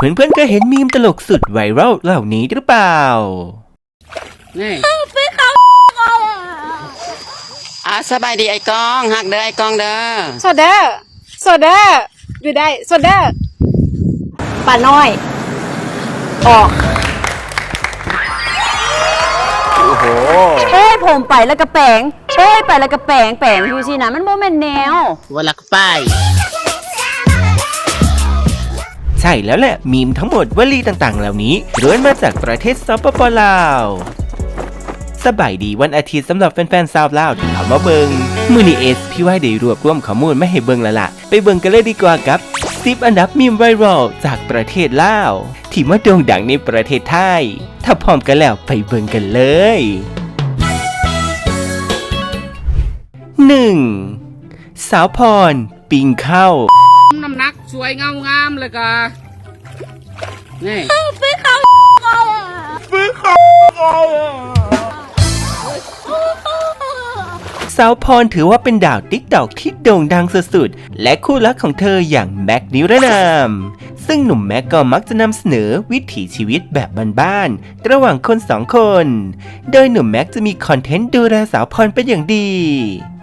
เพื่อนๆก็เห็นมีมตลกสุดไวรัลเหล่านี้หรือเปล่า นี่อะสบายดีไอ้กองหักเด้อไอ้กองเด้อโซเดอร์โซเดอร์อยู่ได้โซเดอร์ป้าน้อย ออก โอ้โหเอ้ยผมไปแล้วก็แปลงเอ้ยไปแล้วก็แปลงแปลงอยู่สินะมันโมเมนแนว วันลักป้าย ใช่แล้วแหละมีมทั้งหมดวลีต่างๆ เหล่านี้ล้วนมาจากประเทศสปปลาวสบายดีวันอาทิตย์สำหรับแฟนๆซาวลาวที่เขามาเบิงมือนีเอสพี่ว่าได้รวบรวมข้อมูลไมาให้เบิงล้วล่ะไปเบิงกันเลยดีกว่ากับ10อันดับมีมไวรัลจากประเทศลาว ที่มาโด่งดังในประเทศไทย ถ้าพร้อมกันแล้วไปเบิงกันเลย 1. สาวพร ปิงเข้า สวยเงางามเลยก็นี่สาวพรถือว่าเป็นดาวติ๊กตอกที่โด่งดังสุดๆ และคู่รักของเธออย่างแม็กนิรนาม ซึ่งหนุ่มแม็กก็มักจะนำเสนอวิถีชีวิตแบบบ้านๆระหว่างคนสองคน โดยหนุ่มแม็กจะมีคอนเทนต์ดูแลสาวพรเป็นอย่างดี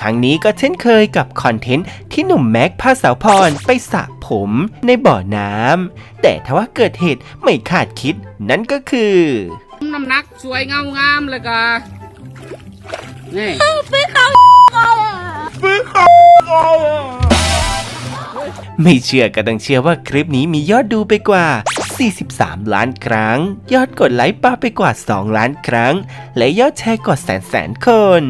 ครั้งนี้ก็เช่นเคยกับคอนเทนต์ที่หนุ่มแม็กพาสาวพรไปสระผมในบ่อน้ำแต่ทว่าเกิดเหตุไม่คาดคิดนั่นก็คือน้ำหนักสวยเงางามเลยก็นี่ไม่เชื่อก็ต้องเชื่อว่าคลิปนี้มียอดดูไปกว่า 43 ล้านครั้ง ยอดกดไลค์ป้าไปกว่า 2 ล้านครั้ง และยอดแชร์กว่าแสนแสนคน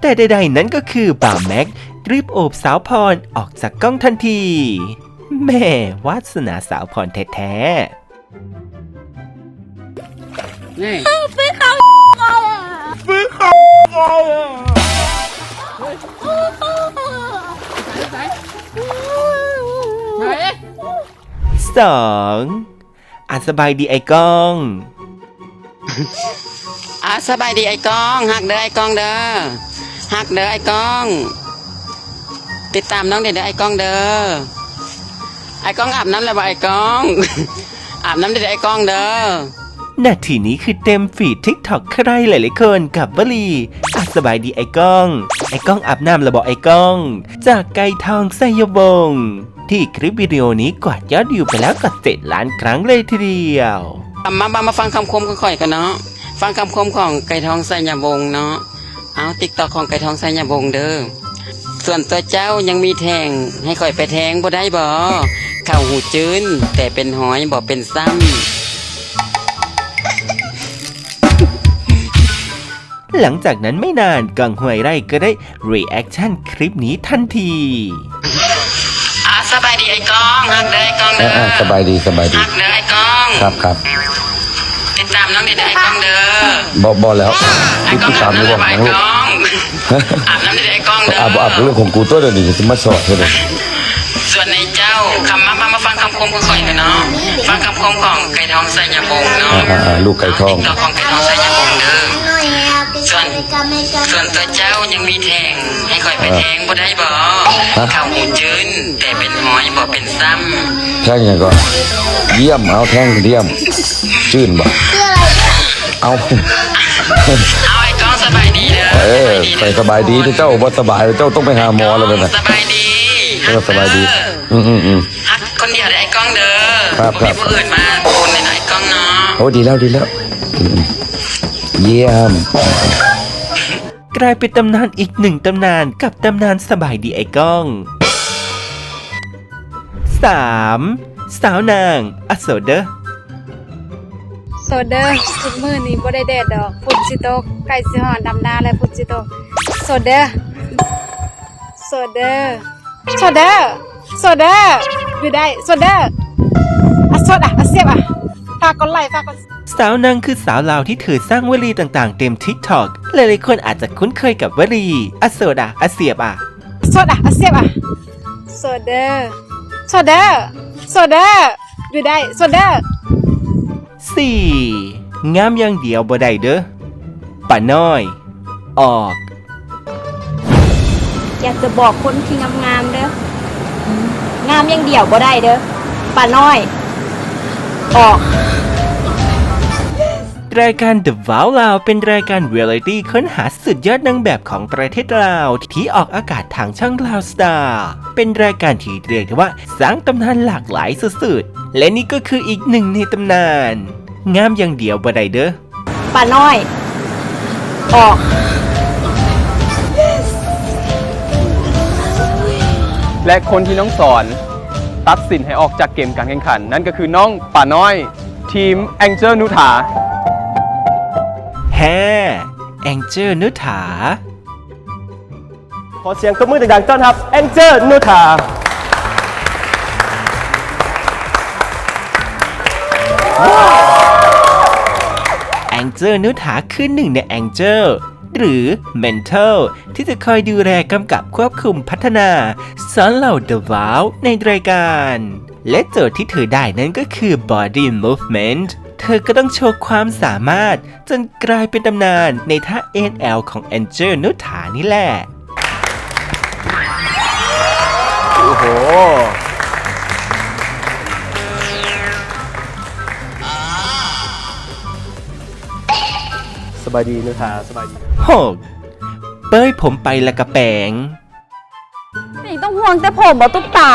แต่ใดๆนั้นก็คือบ่าวแม็กรีบโอบสาวพรออกจากกล้องทันที แม่วาสนาสาวพรแท้ๆนี่ไหน สองอะสบายดีไอ้ก้อง อะสบายดีไอ้กองหักเด้อไอ้กองเด้อหักเด้อไอ้กอง ติดตามน้องเด้อเด้อไอ้กองเด้อไอ้กองอาบน้ำแล้วบ่ไอ้กอง อาบน้ำเด้อเด้อไอ้กองเด้อนาทีนี้คือเต็มฟีดทิกตอกใครหลายๆคนกับวลีอะสบายดีไอ้ก้อง ไอ้ก้องอาบน้ำระบอกไอ้ก้อง จากไก่ทองไซยบง ที่คลิปวิดีโอนี้กวาดยอดวิวไปแล้วกว่าเจ็ดล้านครั้งเลยทีเดียวมามามาฟังคำคมกันค่อยกันเนาะฟังคำคมของไก่ทองไสยาวงศ์เนาะเอาติ๊กตอกของไก่ทองไสยาวงศ์เด้อส่วนตัวเจ้ายังมีแทงให้ค่อยไปแทงบ่ได้บ่เข่าหูจืนแต่เป็นหอยบ่เป็นซ้หลังจากนั้นไม่นานกังหวยไร่ก็ได้รีแอคชั่นคลิปนี้ทันทีำ อ่าสบายดีไอ้กองหักเด้อไอ้กองเอเด้ออเออสบายดีสบายดี หักเด้อไอ้กองครับครับติดตามน้องเด้อเด้อไอ้กองเด้อบอบอแล้วไอ้ที่กองที่อาตามบนี่น้ำบเด้ออกไอ้นะลูกกองอาบน้ำเด้อไอ้กองเด้ออาบอาบเรื่องของกูตัวเดียวนี้จะมาสอดเท่าไหร่ส่วนในเจ้าคำมามามาฟังคำคมกันก่อนกันเนาะฟังคำคมของไก่ทองไสยาวงศ์เนาะอ่าอ่าลูกไก่ทอง ติ๊กตอกของไก่ทองไสยาวงศ์เด้อ ส่วนส่วนตัวเจ้ายังมีแทง ให้คอยไปแทงบ่ได้บ่เข่าหูจืนแต่เป็นหอยบ่เป็นซ้แท่งยังก็เยี่ยมเอาแท่งเยี่ยมชื่นบ่เอาำเอาไอ้กองสบายดีเด้อเออใส่สบายดีที่เจ้าบ่สบายเจ้าต้องไปหาหมอแล้วนะสบายดีเออสบายดี อืมอืมอืมฮักคนเดียวได้ไอ้กองเด้อครับมีครับผู้อื่นมาโอนในไหนกองเนาะโอ้ดีแล้วดีแล้วอืม เยี่ยม กลายเป็นตำนานอีกหนึ่งตำนานกับตำนานสบายดีไอ้ก้อง 3. สาวนางอโศเดอร์โซเดอร์ทุกมื้อนี้บ่ได้แดดดอกฝุ่นสิตกไก่สิหอนดำนาแล้วฝุ่นสิตกโซเดอร์โซเดอร์โซเดอร์โซเดอร์อยู่ได้โซเดอร์อะโซดอะอะเสียบอะ ฝากกดไลค์ฝากกดสาวนางคือสาวลาวที่เธอสร้างวลีต่างๆ เต็มทิกตอกหลายๆคนอาจจะคุ้นเคยกับวลีอโศดะอเสียบอะโซดอะอะเสียบอะโซเดอร์โซเดอร์โซเดอร์อยู่ได้โซเดอร์ 4. งามอย่างเดียวบ่ได้เด้อป่าน้อย ออก อยากจะบอกคนที่งามๆเด้องามอย่างเดียวบ่ได้เด้อป้าน้อย อออก รายการ The Wow Lao เป็นรายการเรียลิตี้ค้นหาสุดยอดนางแบบของประเทศลาว ที่ออกอากาศทางช่อง Loud Star เป็นรายการที่เรียกได้ว่าสร้างตำนานหลากหลายสุดๆ และนี่ก็คืออีกหนึ่งในตำนาน งามอย่างเดียวบ่ได้เด้อป่าน้อย ออก และคนที่น้องสอน ตัดสินให้ออกจากเกมการแข่งขัน นั่นก็คือน้องป่าน้อย ทีมแองเจิลนุถาแฮ่แองเจอนุถา ขอเสียงตบมือดังๆต้อนรับแองเจิลนุถาแองเจอร์นุถาคือหนึ่งในแองเจอร์ หรือ Mental ที่จะคอยดูแลกำกับควบคุมพัฒนาสอนเหล่า The Wow ในรายการ และโจทย์ที่เธอได้นั้นก็คือ Body Movement เธอก็ต้องโชว์ความสามารถ จนกลายเป็นตำนานในท่า NL ของแองเจอร์นุถานี่แหละ โอ้โห บายดีนุถาสบายดี 6. เป้ยผมไปละกระแปงนี่ต้องห่วงแต่ผมบ่ตุ๊กตา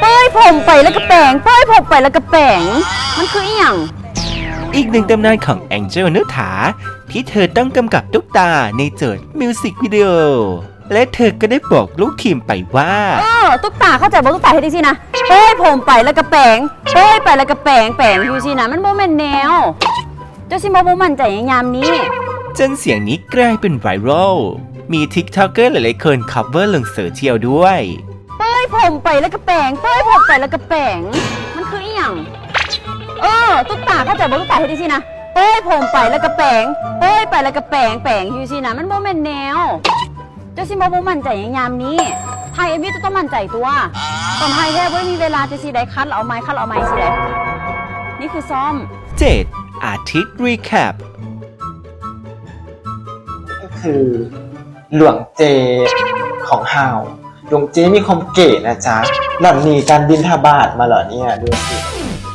เป้ยผมไปแล้วก็แปลงเป้ยผมไปแล้วก็แปลงมันคืออีหยังอีกหนึ่งตำนานของแองเจลนุถา ที่เธอต้องกำกับตุ๊กตาในโจทย์มิวสิกวิดีโอ และเธอก็ได้บอกลูกทีมไปว่า เออตุ๊กตาเข้าใจบ่ตุ๊กตาเฮ็ดจังซี่นะเป้ยผมไปแล้วก็แปลงเป้ยไปแล้วก็แปลงแปลงอยู่ซี่นะมันบ่แม่นแนวเจ้าสิบ่บ่มั่นใจในยามนี้ จนเสียงนี้กลายเป็นไวรัล มีทิกทอกเกอร์หลายๆคนคัฟเวอร์ลงโซเชียลด้วย เป้ยผมไปแล้วก็แปลงเป้ยผมไปแล้วก็แปลงมันคืออีหยังเออตุ๊กตาเข้าใจบ่ตุ๊กตาเฮ็ดจังซี่นะเป้ยผมไปแล้วก็แปลงเป้ยไปแล้วก็แปลงแปลงอยู่ซี่นะมันบ่แม่นแนว เจ้าสิบ่บ่มั่นใจในยามนี้ไทยเอ็มวีต้องมั่นใจตัวตอนไทยแค่บ่มีเวลาจะสิได้คัดแล้วเอาไม้คัดแล้วเอาไม้สิได้นี่คือซ้อม 7. อาทิตย์รีแคป ก็คือ หลวงเจของเฮาหลวงเจมีความเก๋นะจ๊ะหล่อนหนีการบินทบาทมาเหรอเนี่ยดูสิ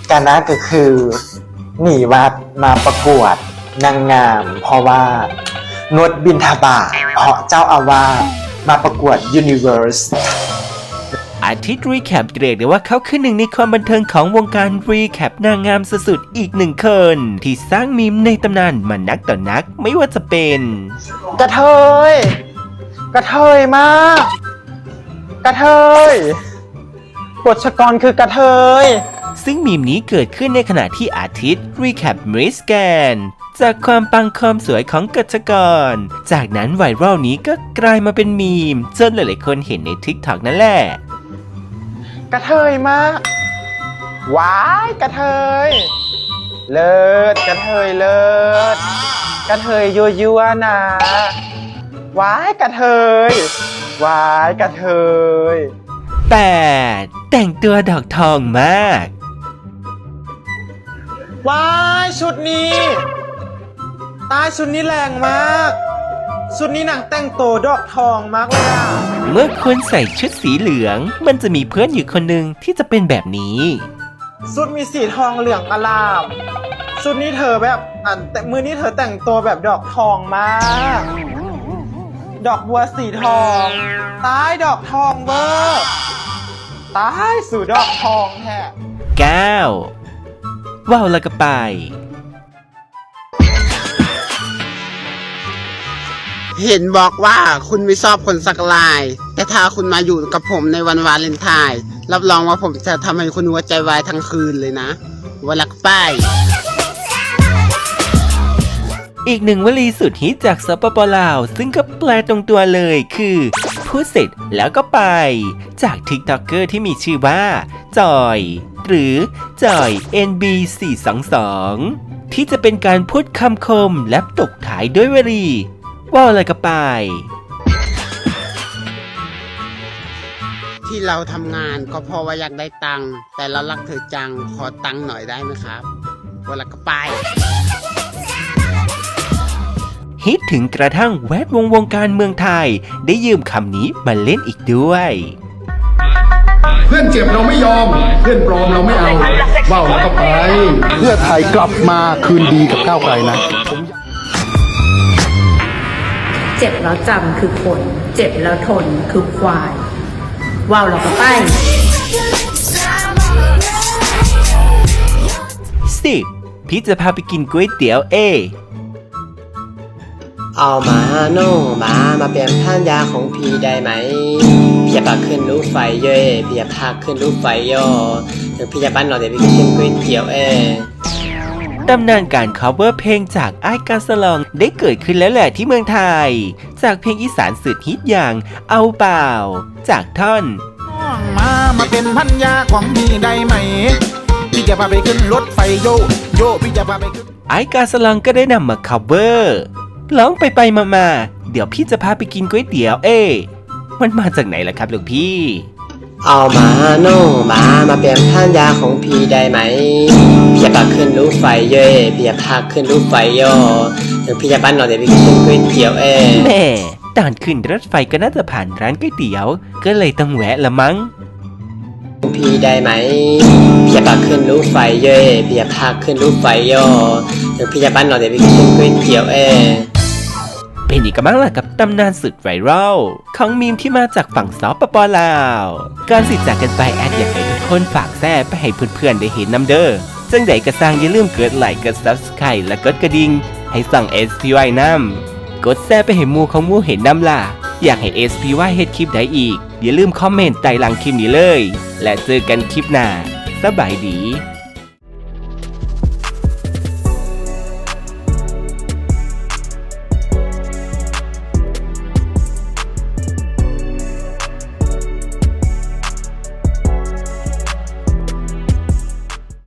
การนะก็คือหนีวัดมาประกวดนางงาม เพราะว่างดบินทบาทเพราะเจ้าอาวาสมาประกวด Universe อาทิตย์รีแคปเรียกได้ว่าเขาคือหนึ่งในความบันเทิงของวงการรีแคปนางงามสุดๆอีกหนึ่งคน ที่สร้างมีมในตำนานมานักต่อนักไม่ว่าจะเป็นกระเทยกระเทยมาก กระเทยบทชกรคือกระเทย ซึ่งมีมนี้เกิดขึ้นในขณะที่อาทิตย์รีแคปมิสแกนจากความปังความสวยของกัจจกร จากนั้นไวรัลนี้ก็กลายมาเป็นมีมจนหลายๆคนเห็นใน TikTok นั่นแหละ กระเทยมากว้ายกระเทย เลิศกระเทยเลิศกระเทยยัวยัวๆนะว้ายกระเทยว้ายกระเทย 8. แต่งตัวดอกทองมาก ว้ายชุดนี้ ตายชุดนี้แรงมาก ชุดนี้หนังแต่งโตวดอกทองมากเลยอะ เมื่อคนใส่ชุดสีเหลือง มันจะมีเพื่อนอยู่คนหนึ่งที่จะเป็นแบบนี้ชุดมีสีทองเหลืองอลามชุดนี้เธอแบบอันแต่มือนี้เธอแต่งตัวแบบดอกทองมาก ดอกบัวสีทองตายดอกทองเวอร์ตายสู่ดอกทองแท้ 9. ว้าวแล้วก็ไป เห็นบอกว่าคุณไม่ชอบคนสักลาย แต่ถ้าคุณมาอยู่กับผมในวันวาเลนไทน์รับรองว่าผมจะทำให้คุณหัวใจวายทั้งคืนเลยนะวันลักป้ายอีกหนึ่งวลีสุดฮิตจากสปปลาว ซึ่งก็แปลตรงตัวเลยคือ พูดเสร็จแล้วก็ไป จากทิกตอกเกอร์ที่มีชื่อว่า จอย หรือจอย NB422 ที่จะเป็นการพูดคำคมและตกท้ายด้วยวลี ว่าอะไรก็ไป ที่เราทำงานก็เพราะว่าอยากได้ตังค์แต่เรารักเธอจังขอตังค์หน่อยได้ไหมครับวันลักป้ายฮิตถึงกระทั่งแวดวงวงการเมืองไทย ได้ยืมคำนี้มาเล่นอีกด้วย เพื่อนเจ็บเราไม่ยอม เพื่อนปลอมเราไม่เอาว่าวแล้วก็ไป เพื่อไทยกลับมาคืนดีกับก้าวไกลนะ เจ็บแล้วจำคือคน เจ็บแล้วทนคือควาย ว้าวเราก็ไป 10. พี่จะพาไปกินก๋วยเตี๋ยวเอ เอามาโน่มามาเปลี่ยนท่านยาของพี่ได้ไหม พี่จะพาขึ้นรูปไฟเย่พี่จะพาขึ้นรูปไฟย่อถึงพี่จะบ้านนอนเดี๋ยวพี่กินก๋วยเตี๋ยวเอ ตำนานการ cover เพลงจากไอ้ายกาสลองได้เกิดขึ้นแล้วแหละที่เมืองไทย จากเพลงอีสานสุดฮิตอย่างเอาเปล่า จากท่อนมามาเป็นพันยาของพี่ได้ไหมพี่จะพาไปขึ้นรถไฟโยโยพี่จะพาไปขึ้นไอ้กาสลังก็ได้นำมา cover ร้องไปไปมามาๆเดี๋ยวพี่จะพาไปกินก๋วยเตี๋ยวเอ้มันมาจากไหนล่ะครับหลวงพี่ เอามาโน่มามาเปลี่ยนท่านยาของพี่ได้ไหมพี่จะพาขึ้นรูปไฟเย่พี่จะพาขึ้นรูปไฟย่อถึงพี่จะบ้านนอนเดี๋ยวพี่กินก๋วยเตี๋ยวเอแม่ตอนขึ้นรถไฟก็น่าจะผ่านร้านก๋วยเตี๋ยว ก็เลยต้องแวะละมั้ง พี่ได้ไหมพี่จะพาขึ้นรูปไฟเย่พี่จะพาขึ้นรูปไฟย่อถึงพี่จะบ้านนอนเดี๋ยวพี่กินก๋วยเตี๋ยวเอ เป็นอีกบ้างล่ะกับตำนานสุดไวรัลของมีมที่มาจากฝั่งซอปปอลาว การสิจากกันไปแอดอยากให้ทุกคนฝากแซ่ไปให้เพื่อนๆได้เห็นน้ำเด้อจังใดกระซังอย่าลืมกดไลค์กด subscribe และกดกระดิ่งให้สั่ง SPY น้ำกดแซ่ไปให้มูของมูเห็นน้ำล่ะอยากให้ SPY เฮ็ดคลิปใดอีก อย่าลืมคอมเมนต์ใต้หลังคลิปนี้เลย และเจอกันคลิปหน้าสบายดี